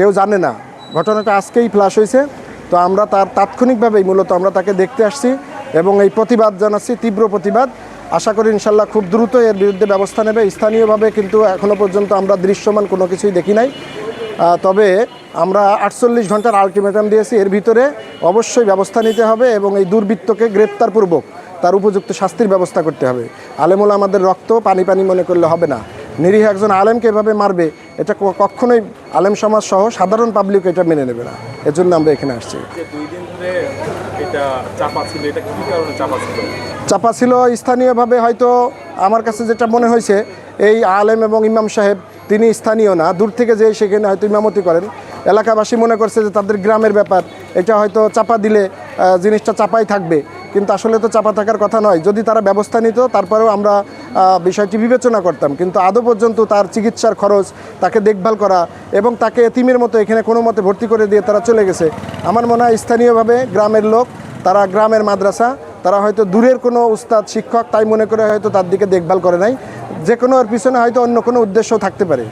কেউ জানে না। ঘটনাটা আজকেই ফ্লাশ হয়েছে। তো আমরা তার তাৎক্ষণিকভাবেই মূলত আমরা তাকে দেখতে আসছি এবং এই প্রতিবাদ জানাচ্ছি, তীব্র প্রতিবাদ। আশা করি ইনশাল্লাহ খুব দ্রুত এর বিরুদ্ধে ব্যবস্থা নেবে। স্থানীয়ভাবে কিন্তু এখনও পর্যন্ত আমরা দৃশ্যমান কোনো কিছুই দেখি নাই। তবে আমরা আটচল্লিশ ঘণ্টার আলটিমেটাম দিয়েছি। এর ভিতরে অবশ্যই ব্যবস্থা নিতে হবে এবং এই দুর্বৃত্তকে গ্রেপ্তারপূর্বক তার উপযুক্ত শাস্তির ব্যবস্থা করতে হবে। আলেমুল আমাদের রক্ত, পানি পানি মনে করলে হবে না। নিরীহ একজন আলেমকে এভাবে মারবে এটা কখনোই আলেম সমাজ সহ সাধারণ পাবলিক এটা মেনে নেবে না। এর জন্য আমরা এখানে আসছি। চাপা ছিল স্থানীয়ভাবে হয়তো আমার কাছে যেটা মনে হয়েছে এই আলেম এবং ইমাম সাহেব তিনি স্থানীয় না দূর থেকে যে সেখানে হয়তো ইমামতি করেন। এলাকাবাসী মনে করছে যে তাদের গ্রামের ব্যাপার এটা হয়তো চাপা দিলে জিনিসটা চাপাই থাকবে। কিন্তু আসলে তো চাপা থাকার কথা নয়। যদি তারা ব্যবস্থা নিত, তারপরেও আমরা বিষয়টি বিবেচনা করতাম। কিন্তু আদৌ পর্যন্ত তার চিকিৎসার খরচ, তাকে দেখভাল করা এবং তাকে এতিমের মতো এখানে কোনো মতে ভর্তি করে দিয়ে তারা চলে গেছে। আমার মনে হয় স্থানীয়ভাবে গ্রামের লোক, তারা গ্রামের মাদ্রাসা, তারা হয়তো দূরের কোনো উস্তাদ, শিক্ষক, তাই মনে করে হয়তো তার দিকে দেখভাল করে নাই। যে কোনো পিছনে হয়তো অন্য কোনো উদ্দেশ্য থাকতে পারে।